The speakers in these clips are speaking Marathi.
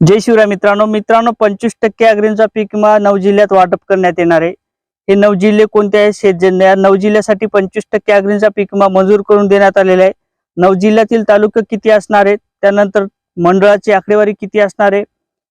जय शिवराय मित्रांनो. मित्रांनो पंचवीस टक्के अग्रींचा पीक विमा नऊ जिल्ह्यात वाटप करण्यात येणार आहे. हे नऊ जिल्हे कोणते आहेत शेतजन्य नऊ जिल्ह्यासाठी पंचवीस टक्के अग्रींचा पीक विमा मंजूर करून देण्यात आलेला आहे. नऊ जिल्ह्यातील तालुके किती असणार आहेत? त्यानंतर मंडळाची आकडेवारी किती असणार आहे?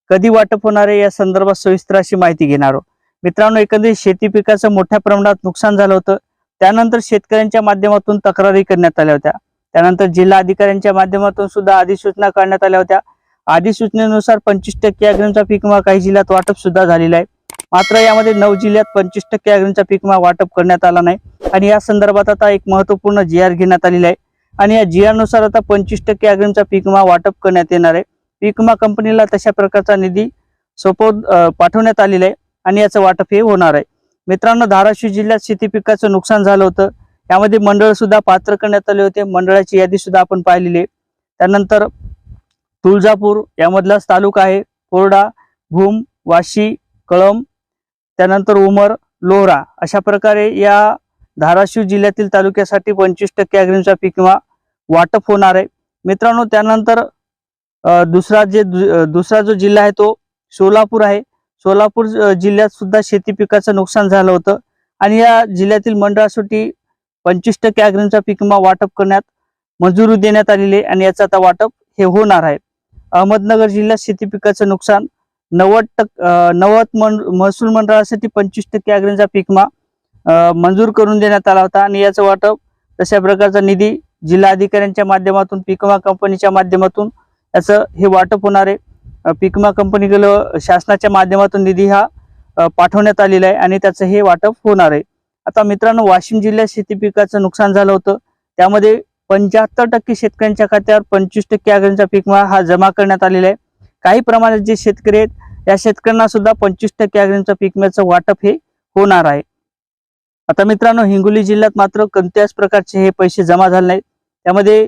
कधी वाटप होणार आहे? या संदर्भात सविस्तर अशी माहिती घेणार आहोत. मित्रांनो एकंदरीत शेती पिकाचं मोठ्या प्रमाणात नुकसान झालं होतं. त्यानंतर शेतकऱ्यांच्या माध्यमातून तक्रारी करण्यात आल्या होत्या. त्यानंतर जिल्हा अधिकाऱ्यांच्या माध्यमातून सुद्धा अधिसूचना काढण्यात आल्या होत्या. अधिसूचनेनुसार पंचवीस टक्के अग्रिमचा पीक विमा काही जिल्ह्यात वाटप सुद्धा झालेला आहे. मात्र यामध्ये नऊ जिल्ह्यात पंचवीस टक्के अग्रिमचा पीक विमा वाटप करण्यात आला नाही आणि या संदर्भात आता एक महत्त्वपूर्ण जी आर घेण्यात आलेला आहे. आणि या जी आरनुसार आता पंचवीस टक्के अग्रिमचा पीक विमा वाटप करण्यात येणार आहे. पीक विमा कंपनीला तशा प्रकारचा निधी सोपव पाठवण्यात आलेला आहे आणि याचं वाटप हे होणार आहे. मित्रांनो धाराशिव जिल्ह्यात शेती पिकाचं नुकसान झालं होतं. यामध्ये मंडळ सुद्धा पात्र करण्यात आले होते. मंडळाची यादी सुद्धा आपण पाहिलेली आहे. त्यानंतर तुळजापूर यामधलाच तालुका आहे. कोरडा भूम वाशी कळम त्यानंतर उमर लोहरा अशा प्रकारे या धाराशिव जिल्ह्यातील तालुक्यासाठी पंचवीस टक्के अग्रिमचा पीक किंवा वाटप होणार आहे. मित्रांनो त्यानंतर दुसरा जे दुसरा जो जिल्हा आहे तो सोलापूर आहे. सोलापूर जिल्ह्यात सुद्धा शेती पिकाचं नुकसान झालं होतं आणि या जिल्ह्यातील मंडळासाठी पंचवीस टक्के अग्रिमचा पीक विमा वाटप करण्यात मंजुरी देण्यात आलेली आहे आणि याचं आता वाटप हे होणार आहे. अहमदनगर जिल्ह्यात शेती पिकाचं नुकसान नव्वद टक्क नव्वद महसूल मंडळासाठी पंचवीस टक्के अग्रिमचा पिकमा मंजूर करून देण्यात आला होता आणि याचं वाटप तशा प्रकारचा निधी जिल्हा अधिकाऱ्यांच्या माध्यमातून पिकमा कंपनीच्या माध्यमातून याचं हे वाटप होणार आहे. पिकमा कंपनीकडं शासनाच्या माध्यमातून निधी हा पाठवण्यात आलेला आहे आणि त्याचं हे वाटप होणार आहे. आता मित्रांनो वाशिम जिल्ह्यात शेती पिकाचं नुकसान झालं होतं. त्यामध्ये पंच्याहत्तर टक्के शेतकऱ्यांच्या खात्यावर पंचवीस टक्के अग्रिमचा पीक विमा हा जमा करण्यात आलेला आहे. काही प्रमाणात जे शेतकरी आहेत या शेतकऱ्यांना सुद्धा पंचवीस टक्के अग्रिमचा पीक विम्याचं वाटप हे होणार आहे. आता मित्रांनो हिंगोली जिल्ह्यात मात्र कोणत्याच प्रकारचे हे पैसे जमा झाले नाहीत. त्यामध्ये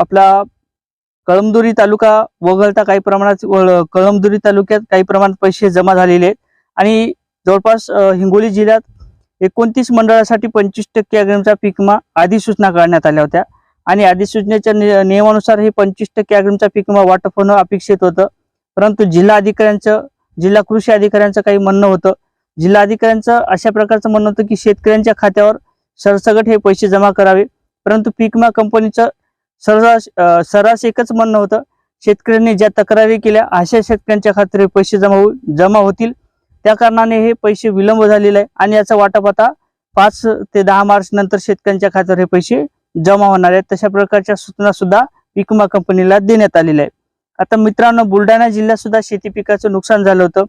आपला कळमदुरी तालुका वगळता काही प्रमाणात वळ- कळमदुरी तालुक्यात काही प्रमाणात पैसे जमा झालेले आहेत. आणि जवळपास हिंगोली जिल्ह्यात एकोणतीस मंडळासाठी पंचवीस टक्के अग्रिमचा पीकमा अधिसूचना काढण्यात आल्या होत्या. आणि अधिसूचनेच्या नियमानुसार हे पंचवीस टक्के अग्रिमचा पीक वाटप होणं अपेक्षित होतं. परंतु जिल्हा अधिकाऱ्यांचं जिल्हा कृषी अधिकाऱ्यांचं काही म्हणणं होतं. जिल्हा अधिकाऱ्यांचं अशा प्रकारचं म्हणणं होतं की शेतकऱ्यांच्या खात्यावर सरसगट हे पैसे जमा करावे. परंतु पीक विमा कंपनीचं सर्रास सर्रास एकच म्हणणं होतं. शेतकऱ्यांनी ज्या तक्रारी केल्या अशा शेतकऱ्यांच्या खात्यावर हे पैसे जमा जमा होतील. त्या कारणाने हे पैसे विलंब झालेला आहे आणि याचा वाटप आता पाच ते दहा मार्च नंतर शेतकऱ्यांच्या खात्यावर हे पैसे जमा होणार आहेत. तशा प्रकारच्या सूचना सुद्धा विकमा विमा कंपनीला देण्यात आलेल्या आहेत. आता मित्रांनो बुलढाणा जिल्ह्यात सुद्धा शेती पिकाचं नुकसान झालं होतं.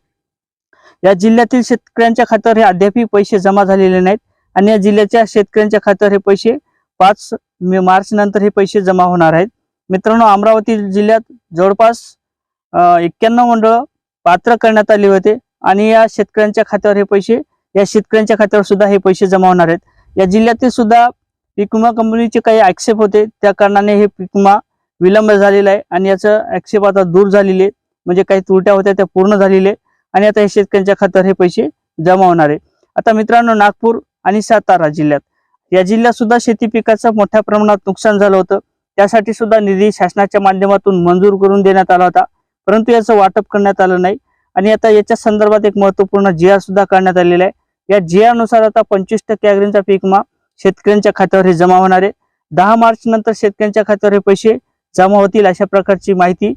या जिल्ह्यातील शेतकऱ्यांच्या खात्यावर हे अद्यापही पैसे जमा झालेले नाहीत आणि या जिल्ह्याच्या शेतकऱ्यांच्या खात्यावर हे पैसे पाच मार्च नंतर हे पैसे जमा होणार आहेत. मित्रांनो अमरावती जिल्ह्यात जवळपास एक्क्याण्णव मंडळ पात्र करण्यात आले होते. आणि या शेतकऱ्यांच्या खात्यावर हे पैसे या शेतकऱ्यांच्या खात्यावर सुद्धा हे पैसे जमा होणार आहेत या जिल्ह्यातील सुद्धा पीक विमा कंपनीचे काही आक्षेप होते त्या कारणाने हे पीक विमा विलंब झालेला आहे आणि याचं आक्षेप आता दूर झालेले आहेत. म्हणजे काही त्रुट्या होत्या त्या पूर्ण झालेले आहेत. आणि आता हे शेतकऱ्यांच्या खात्यावर हे पैसे जमा होणार आहे आता मित्रांनो नागपूर आणि सातारा जिल्ह्यात या जिल्ह्यात सुद्धा शेती पिकाचं मोठ्या प्रमाणात नुकसान झालं होतं त्यासाठी सुद्धा निधी शासनाच्या माध्यमातून मंजूर करून देण्यात आला होता परंतु याचं वाटप करण्यात आलं नाही आणि आता याच्या संदर्भात एक महत्त्वपूर्ण जी आर सुद्धा करण्यात आलेला आहे. या जी आरनुसार आता पंचवीस टक्के अग्रीमचा पीक शेतकऱ्यांच्या खात्यावर हे जमा होणार आहे. दहा मार्च नंतर शेतकऱ्यांच्या खात्यावर हे पैसे जमा होतील अशा प्रकारची माहिती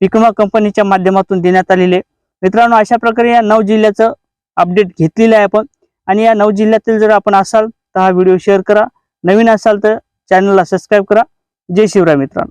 पिकमा विमा कंपनीच्या माध्यमातून देण्यात आलेली आहे. मित्रांनो अशा प्रकारे या नऊ जिल्ह्याचं अपडेट घेतलेलं आहे आपण. आणि या नऊ जिल्ह्यातील जर आपण असाल तर हा व्हिडिओ शेअर करा. नवीन असाल तर चॅनलला सबस्क्राईब करा. जय शिवराय मित्रांनो.